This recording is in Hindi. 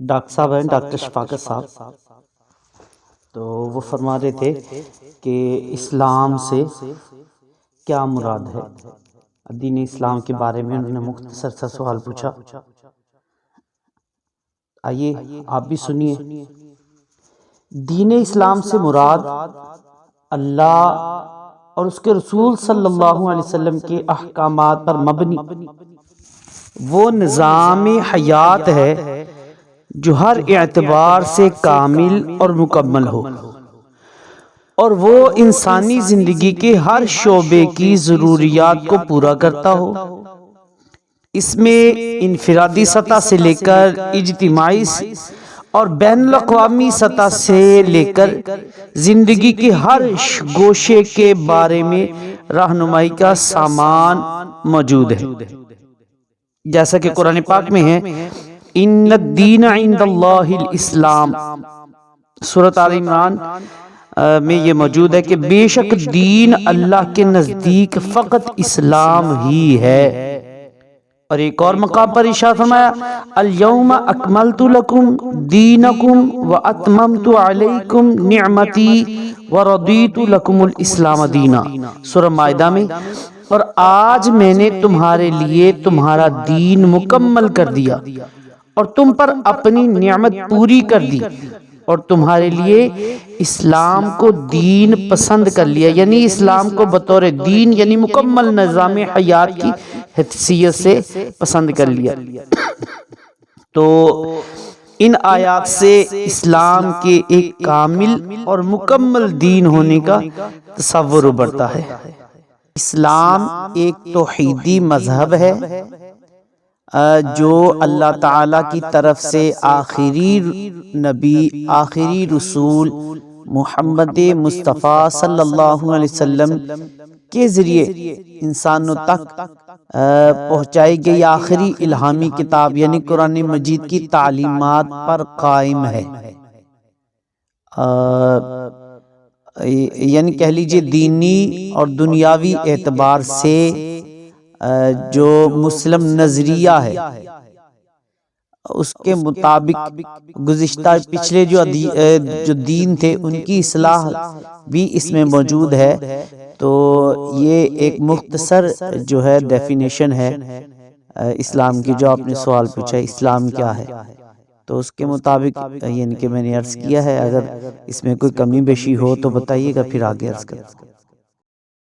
डॉक्टर साहब हैं डॉक्टर शफाकत साहब। तो वो फरमा रहे थे कि इस्लाम से क्या मुराद है? दीन इस्लाम के बारे में उन्होंने मुख्तसर सा सवाल पूछा। आइए, आप भी सुनिए। दीन इस्लाम से मुराद अल्लाह और उसके रसूल सल्लल्लाहु अलैहि वसल्लम के अहकामात पर मबनी। वो निज़ाम हयात है जो हर एतबार से कामिल और मुकम्मल हो। और वो इंसानी ज़िंदगी के हर शोबे की ज़रूरियात को पूरा करता हो। इसमें इनफरादी सतह से लेकर इजतमाही और बैन अवी सतह से लेकर ज़िंदगी के हर गोशे के बारे में रहनुमाई का सामान मौजूद है। जैसा कि कुरान पाक में है इन दीन इस्लाम। सूरत आल इमरान में ये मौजूद है कि बेशक दीन अल्लाह के नज़दीक फ़कत इस्लाम ही। है। और एक और मकाम पर इशा फरमाया, अलयौम अकमलतु लकुम दीनकुम व अतममतु अलैकुम निअमती व रदीतु लकुमुल इस्लाम दीना। सूरह मायदा में, और आज मैंने तुम्हारे लिए तुम्हारा दीन मुकम्मल कर दिया और तुम पर अपनी नियामत पूरी कर दी और तुम्हारे लिए इस्लाम को दीन पसंद कर लिया। यानी इस्लाम को बतौर दीन, यानी मुकम्मल निज़ाम हयात की हैसियत से पसंद कर लिया। तो इन आयात से इस्लाम के एक कामिल और मुकम्मल दीन होने का तस्वुर उभरता है। इस्लाम एक तोहीदी मज़हब है जो अल्लाह ताला की तरफ़ से आखिरी नबी, आखिरी रसूल मोहम्मद मुस्तफ़ा सल्लल्लाहु अलैहि वसल्लम के ज़रिए इंसानों तक पहुँचाई गई आखिरी इल्हामी किताब, यानी कुरान मजीद की तालीमात पर कायम है। यानी कह लीजिए दीनी और दुनियावी एतबार से जो मुस्लिम नज़रिया है उसके मुताबिक गुज्त पिछले जो जो दीन थे उनकी असलाह भी इसमें मौजूद है। तो ये एक मुख्तसर जो है डेफिनेशन है इस्लाम की जो आपने सवाल पूछा है इस्लाम क्या है? तो उसके मुताबिक यानी कि मैंने अर्ज़ किया है अगर इसमें कोई कमी बेशी हो तो बताइएगा फिर आगे अर्ज़ कर